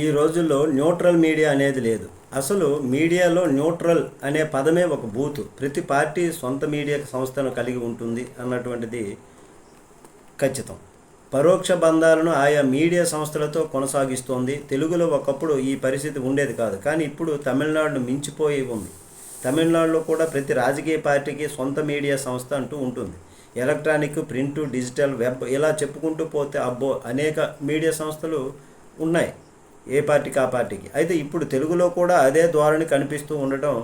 ఈ రోజుల్లో neutral media అనేది లేదు. అసలు మీడియాలో న్యూట్రల్ అనే పదమే ఒక బూతు. ప్రతి పార్టీ సొంత మీడియా సంస్థను కలిగి ఉంటుంది అన్నటువంటిది ఖచ్చితం. పరోక్ష బంధాలను ఆయా మీడియా సంస్థలతో కొనసాగిస్తోంది. తెలుగులో ఒకప్పుడు ఈ పరిస్థితి ఉండేది కాదు. కానీ ఇప్పుడు తమిళనాడును మించిపోయి ఉంది. తమిళనాడులో కూడా ప్రతి రాజకీయ పార్టీకి సొంత మీడియా సంస్థ అంటూ ఉంటుంది. ఎలక్ట్రానిక్ ప్రింట్ డిజిటల్ వెబ్ ఇలా చెప్పుకుంటూ పోతే అబ్బో అనేక మీడియా సంస్థలు ఉన్నాయి. ఏ పార్టీకి ఆ పార్టీకి. అయితే ఇప్పుడు తెలుగులో కూడా అదే ధోరణి కనిపిస్తూ ఉండటం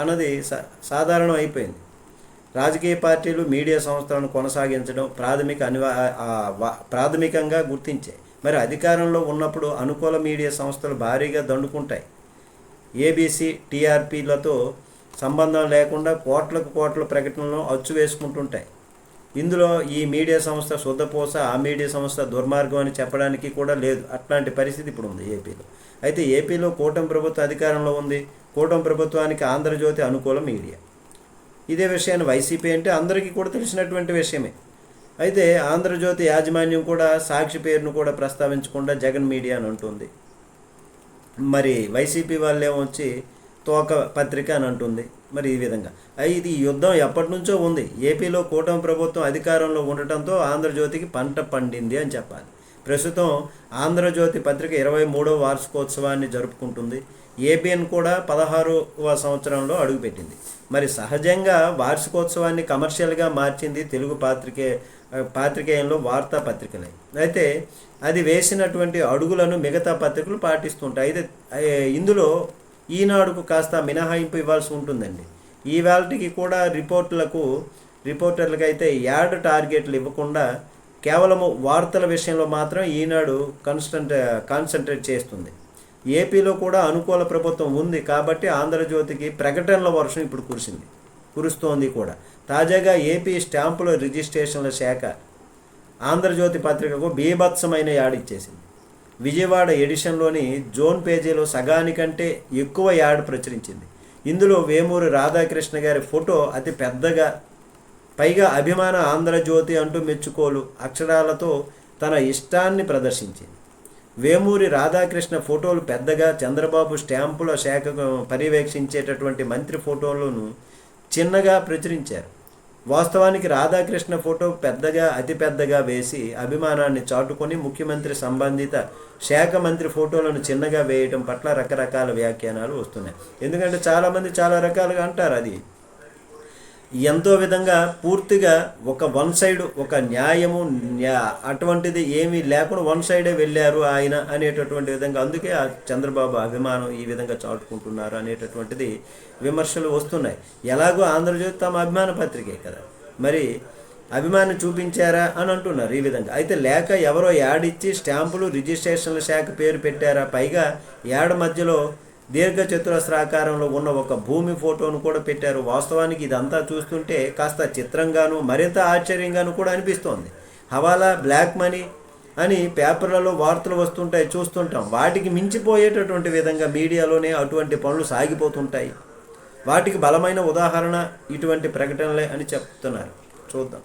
అన్నది సా సాధారణం అయిపోయింది. రాజకీయ పార్టీలు మీడియా సంస్థలను కొనసాగించడం ప్రాథమిక అనివా ప్రాథమికంగా గుర్తించాయి. మరి అధికారంలో ఉన్నప్పుడు అనుకూల మీడియా సంస్థలు భారీగా దండుకుంటాయి. ఏబీసీ టీఆర్పీలతో సంబంధం లేకుండా కోట్లకు కోట్ల ప్రకటనలను అచ్చు వేసుకుంటుంటాయి. ఇందులో ఈ మీడియా సంస్థ శుద్ధపోస ఆ మీడియా సంస్థ దుర్మార్గం అని చెప్పడానికి కూడా లేదు. అట్లాంటి పరిస్థితి ఇప్పుడు ఉంది ఏపీలో. అయితే ఏపీలో కూటమి ప్రభుత్వం అధికారంలో ఉంది. కూటమి ప్రభుత్వానికి ఆంధ్రజ్యోతి అనుకూల మీడియా. ఇదే విషయాన్ని వైసీపీ అంటే అందరికీ కూడా తెలిసినటువంటి విషయమే. అయితే ఆంధ్రజ్యోతి యాజమాన్యం కూడా సాక్షి పేరును కూడా ప్రస్తావించకుండా జగన్ మీడియా అని ఉంటుంది మరి వైసీపీ వాళ్ళేమో వచ్చి తోక పత్రిక అని అంటుంది. మరి ఈ విధంగా. ఇది ఈ యుద్ధం ఎప్పటి నుంచో ఉంది. ఏపీలో కూటమి ప్రభుత్వం అధికారంలో ఉండటంతో ఆంధ్రజ్యోతికి పంట పండింది అని చెప్పాలి. ప్రస్తుతం ఆంధ్రజ్యోతి పత్రిక ఇరవై మూడవ వార్షికోత్సవాన్ని జరుపుకుంటుంది. ఏబిఎన్ కూడా పదహారవ సంవత్సరంలో అడుగుపెట్టింది. మరి సహజంగా వార్షికోత్సవాన్ని కమర్షియల్గా మార్చింది తెలుగు పాత్రికే పాత్రికేయంలో వార్తా పత్రికలే. అయితే అది వేసినటువంటి అడుగులను మిగతా పత్రికలు పాటిస్తుంటాయి. అయితే ఇందులో ఈనాడుకు కాస్త మినహాయింపు ఇవ్వాల్సి ఉంటుందండి. ఈ వేళటికి కూడా రిపోర్టులకు రిపోర్టర్లకు అయితే యాడ్ టార్గెట్లు ఇవ్వకుండా కేవలము వార్తల విషయంలో మాత్రం ఈనాడు కన్స్టంట్ కాన్సన్ట్రేట్ చేస్తుంది. ఏపీలో కూడా అనుకూల ప్రభుత్వం ఉంది కాబట్టి ఆంధ్రజ్యోతికి ప్రకటనల వర్షం ఇప్పుడు కురిసింది. కురుస్తోంది కూడా. తాజాగా ఏపీ స్టాంపుల రిజిస్ట్రేషన్ల శాఖ ఆంధ్రజ్యోతి పత్రికకు బీభత్సమైన యాడ్ ఇచ్చేసింది. విజయవాడ ఎడిషన్లోని జోన్ పేజీలో సగానికంటే ఎక్కువ యాడ్ ప్రచురించింది. ఇందులో వేమూరి రాధాకృష్ణ గారి ఫోటో అతి పెద్దగా పైగా అభిమాన ఆంధ్రజ్యోతి అంటూ మెచ్చుకోలు అక్షరాలతో తన ఇష్టాన్ని ప్రదర్శించింది. వేమూరి రాధాకృష్ణ ఫోటోలు పెద్దగా చంద్రబాబు స్టాంపుల శాఖకు పర్యవేక్షించేటటువంటి మంత్రి ఫోటోలను చిన్నగా ప్రచురించారు. వాస్తవానికి రాధాకృష్ణ ఫోటో పెద్దగా అతి పెద్దగా వేసి అభిమానాన్ని చాటుకొని ముఖ్యమంత్రి సంబంధిత శాఖ మంత్రి ఫోటోలను చిన్నగా వేయడం పట్ల రకరకాల వ్యాఖ్యానాలు వస్తున్నాయి. ఎందుకంటే చాలామంది చాలా రకాలుగా అంటారు అది. ఎంతో విధంగా పూర్తిగా ఒక వన్ సైడ్ ఒక న్యాయము న్యా అటువంటిది ఏమీ లేకుండా వన్ సైడే వెళ్ళారు ఆయన అనేటటువంటి విధంగా. అందుకే ఆ చంద్రబాబు అభిమానం ఈ విధంగా చాటుకుంటున్నారు అనేటటువంటిది విమర్శలు వస్తున్నాయి. ఎలాగో ఆంధ్రజ్యోతి తమ అభిమాన పత్రికే కదా. మరి అభిమానం చూపించారా అని అంటున్నారు ఈ విధంగా. అయితే లేక ఎవరో యాడ్ ఇచ్చి స్టాంపులు రిజిస్ట్రేషన్ల శాఖ పేరు పెట్టారా? పైగా యాడ్ మధ్యలో దీర్ఘ చతురస్రాకారంలో ఉన్న ఒక భూమి ఫోటోను కూడా పెట్టారు. వాస్తవానికి ఇదంతా చూస్తుంటే కాస్త చిత్రంగాను మరింత ఆశ్చర్యంగాను కూడా అనిపిస్తోంది. హవాలా బ్లాక్ మనీ అని పేపర్లలో వార్తలు వస్తుంటాయి చూస్తుంటాం. వాటికి మించిపోయేటటువంటి విధంగా మీడియాలోనే అటువంటి పనులు సాగిపోతుంటాయి. వాటికి బలమైన ఉదాహరణ ఇటువంటి ప్రకటనలే అని చెప్తున్నారు. చూద్దాం.